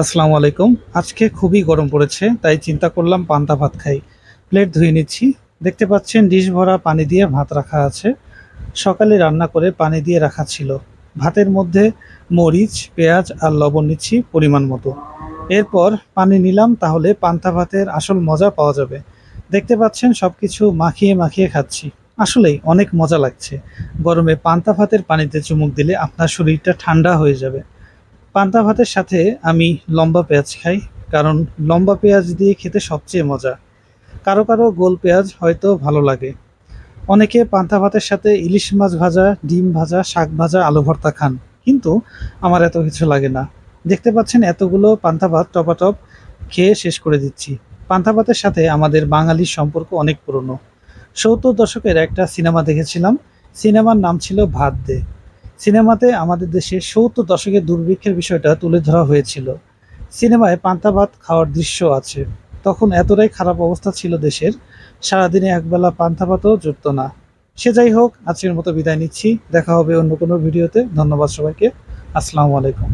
আসসালামু আলাইকুম। আজকে খুবই গরম পড়েছে, তাই চিন্তা করলাম পান্তা ভাত খাই। প্লেট ধুয়ে নিচ্ছি। দেখতে পাচ্ছেন, ডিশ ভরা পানি দিয়ে ভাত রাখা আছে। সকালে রান্না করে পানি দিয়ে রাখা ছিল। ভাতের মধ্যে মরিচ, পেঁয়াজ আর লবণ নিচ্ছি পরিমাণ মতো। এরপর পানি নিলাম, তাহলে পান্তা ভাতের আসল মজা পাওয়া যাবে। দেখতে পাচ্ছেন সব কিছু মাখিয়ে মাখিয়ে খাচ্ছি। আসলেই অনেক মজা লাগছে। গরমে পান্তা ভাতের পানিতে চুমুক দিলে আপনার শরীরটা ঠান্ডা হয়ে যাবে। পান্তা ভাতের সাথে আমি লম্বা পেঁয়াজ খাই, কারণ লম্বা পেঁয়াজ দিয়ে খেতে সবচেয়ে মজা। কারও কারও গোল পেঁয়াজ হয়তো ভালো লাগে। অনেকে পান্তা ভাতের সাথে ইলিশ মাছ ভাজা, ডিম ভাজা, শাক ভাজা, আলু ভর্তা খান, কিন্তু আমার এত কিছু লাগে না। দেখতে পাচ্ছেন এতগুলো পান্তা ভাত টপাটপ খেয়ে শেষ করে দিচ্ছি। পান্তা ভাতের সাথে আমাদের বাঙালির সম্পর্ক অনেক পুরনো। সত্তর দশকের একটা সিনেমা দেখেছিলাম, সিনেমার নাম ছিল ভাত দে। সিনেমাতে আমাদের দেশে সত্তর দশকের দুর্ভিক্ষের বিষয়টা তুলে ধরা হয়েছিল। সিনেমায় পান্তা ভাত খাওয়ার দৃশ্য আছে। তখন এতটাই খারাপ অবস্থা ছিল দেশের, সারাদিনে একবেলা পান্তা ভাতও জুটত না। সে যাই হোক, আজকের মতো বিদায় নিচ্ছি। দেখা হবে অন্য কোনো ভিডিওতে। ধন্যবাদ সবাইকে। আসসালামু আলাইকুম।